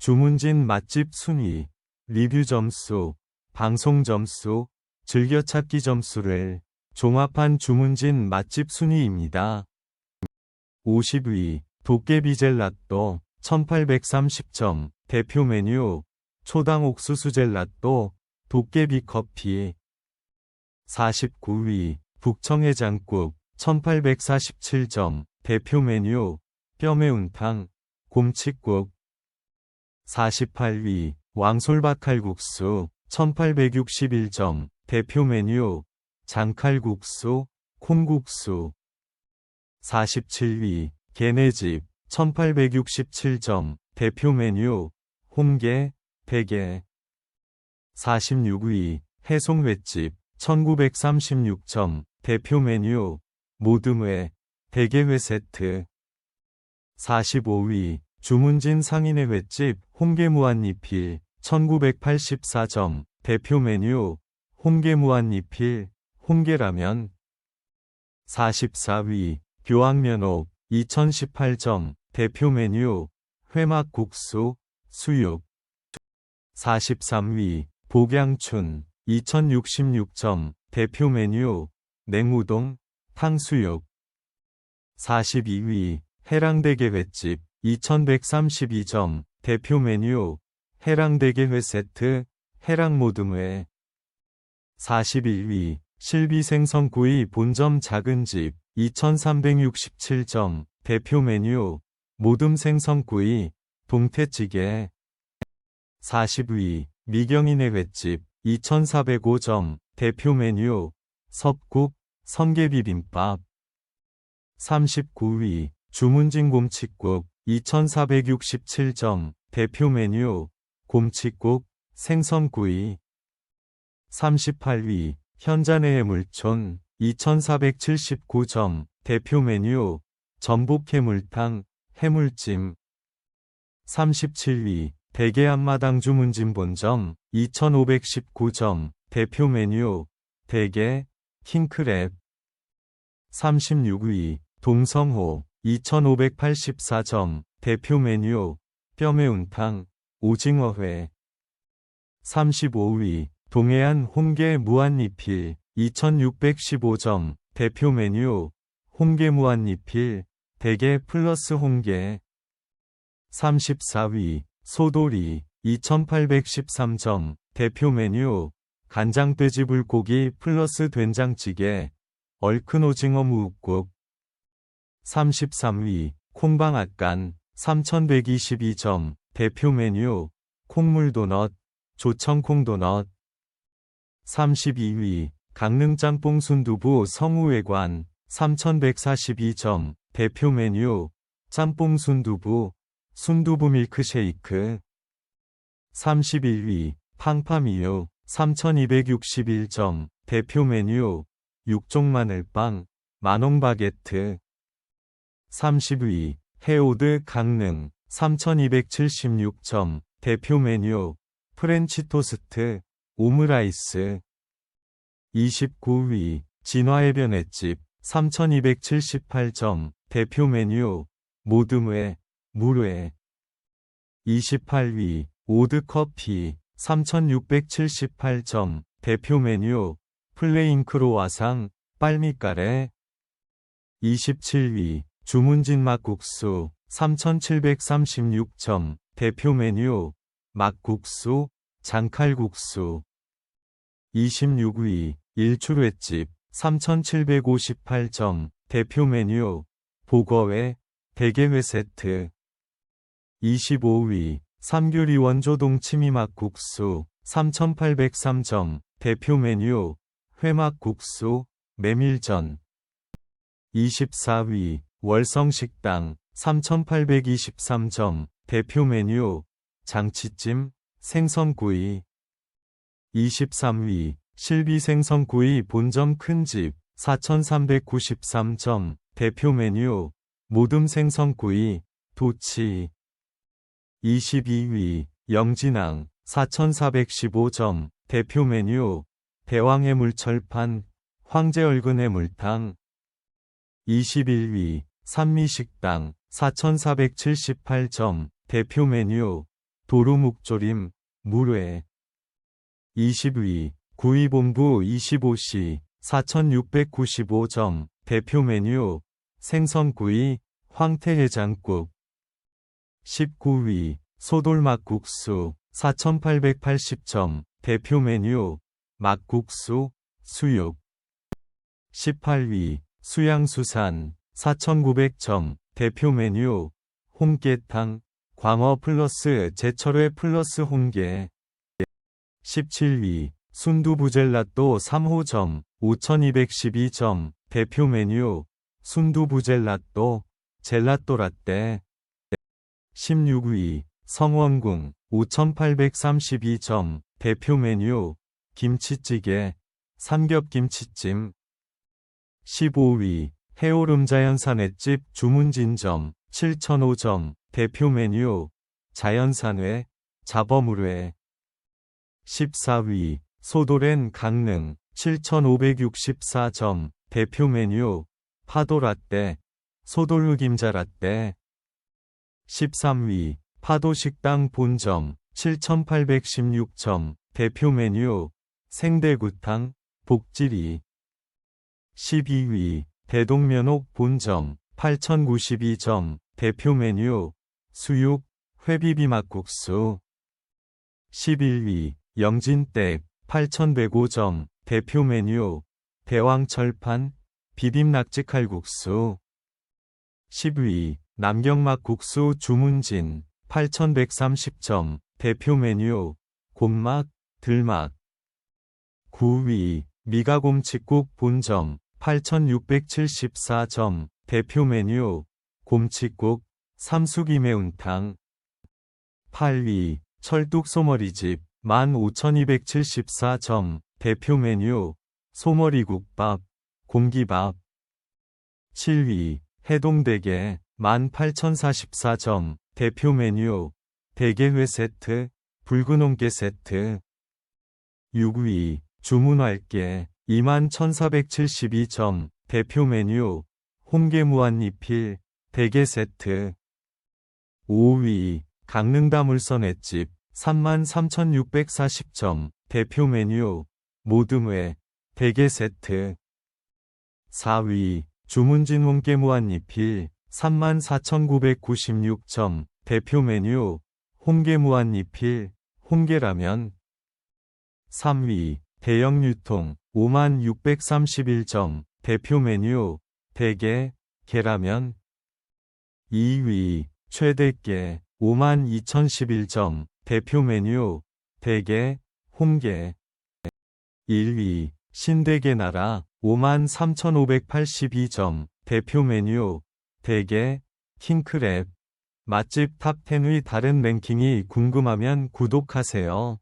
주문진 맛집 순위, 리뷰 점수, 방송 점수, 즐겨찾기 점수를 종합한 주문진 맛집 순위입니다. 50위 도깨비 젤라또 1830점 대표 메뉴 초당 옥수수 젤라또 도깨비 커피 49위 북청해장국 1847점 대표 메뉴 뼈매운탕 곰칫국 48위 왕솔박칼국수 1861점 대표 메뉴 장칼국수 콩국수. 47위 개네집 1867점 대표 메뉴 홍게 대게 46위 해송횟집 1936점 대표 메뉴 모듬회 대게회 세트. 45위 주문진 상인의 횟집 홍게무한리필 1984점 대표 메뉴 홍게무한리필 홍게라면 44위 교황면옥 2018점 대표 메뉴 회막국수 수육 43위 복양춘 2066점 대표 메뉴 냉우동 탕수육 42위 해랑대게 횟집 2132점 대표 메뉴 해랑대게 회 세트 해랑모듬회. 41위 실비생선구이 본점 작은집 2367점 대표 메뉴 모듬생선구이 동태찌개. 40위 미경인의 횟집 2405점 대표 메뉴 섭국 성게비빔밥. 39위 주문진 곰칫국 2467점 대표 메뉴 곰칫국 생선구이. 38위 현자네의 물촌 2479점 대표 메뉴 전복 해물탕 해물찜. 37위 대게 앞마당 주문진 본점 2519점 대표 메뉴 대게 킹크랩. 36위 동성호 2584점 대표 메뉴 뼈매운탕 오징어회. 35위 동해안 홍게 무한리필 2615점 대표 메뉴 홍게 무한리필 대게 플러스 홍게. 34위 소돌이 2813점 대표 메뉴 간장돼지 불고기 플러스 된장찌개 얼큰 오징어 무국국 33위 콩방앗간 3122점 대표 메뉴 콩물도넛 조청콩도넛. 32위 강릉 짬뽕 순두부 성우회관 3142점 대표 메뉴 짬뽕 순두부 순두부 밀크쉐이크. 31위 팡파미유 3261점 대표 메뉴 육종 마늘빵 만홍 바게트 30위 해오드 강릉 3276점 대표 메뉴 프렌치 토스트 오므라이스. 29위 진화해변 횟집 3278점 대표 메뉴 모듬회 물회. 28위 오드커피 3678점 대표 메뉴 플레인 크로와상 빨미까레. 27위 주문진 막국수 3736점 대표 메뉴 막국수 장칼국수. 26위 일출횟집 3758점 대표 메뉴 보거회 대게회 세트. 25위 삼규리 원조동 치미막국수 3803점 대표 메뉴 회막국수 메밀전. 24위 월성식당 3823점 대표 메뉴 장치찜 생선구이. 23위 실비생선구이 본점 큰집 4393점 대표 메뉴 모듬 생선구이 도치. 22위 영진항 4415점 대표 메뉴 대왕의 물철판 황제얼근의 물탕. 21위 산미식당 4478점 대표 메뉴 도루묵조림, 물회. 20위, 구이본부 25시, 4695점, 대표 메뉴, 생선구이, 황태해장국. 19위, 소돌막국수, 4880점, 대표 메뉴, 막국수, 수육. 18위, 수양수산, 4900점, 대표 메뉴, 홍게탕, 광어 플러스 제철회 플러스 홍게. 17위, 순두부젤라또 3호점, 5212점, 대표 메뉴, 순두부젤라또, 젤라또 라떼. 16위, 성원궁, 5832점, 대표 메뉴, 김치찌개, 삼겹김치찜. 15위, 해오름 자연 산횟집 주문진점, 7005점, 대표 메뉴, 자연산회, 자버물회. 14위, 소도렌 강릉, 7564점, 대표 메뉴, 파도라떼, 소돌흑임자라떼. 13위, 파도식당 본점, 7816점, 대표 메뉴, 생대구탕, 복지리. 12위, 대동면옥 본점, 8092점, 대표 메뉴, 수육, 회비비 막국수. 11위, 영진댁, 8105점, 대표 메뉴, 대왕철판, 비빔 낙지 칼국수. 10위, 남경막 국수 주문진, 8130점, 대표 메뉴, 곰막, 들막. 9위, 미가곰칫국 본점, 8674점, 대표 메뉴, 곰칫국, 삼수기 매운탕. 8위, 철뚝 소머리집, 15274점, 대표 메뉴, 소머리국밥, 공기밥. 7위, 해동대게, 18044점, 대표 메뉴, 대게회 세트, 붉은 홍게 세트. 6위, 주문할게, 21,472점, 대표 메뉴, 홍게 무한리필, 대게 세트. 5위, 강릉다물선 횟집, 33,640점, 대표 메뉴, 모듬회, 대게 세트. 4위, 주문진 홍게 무한리필, 34,996점, 대표 메뉴, 홍게 무한리필, 홍게라면. 3위, 대형 유통, 5631점, 대표 메뉴, 대게, 게라면. 2위, 최대게, 52,011점, 대표 메뉴, 대게, 홍게. 1위, 신대게 나라, 53,582점, 대표 메뉴, 대게, 킹크랩. 맛집 탑10의 다른 랭킹이 궁금하면 구독하세요.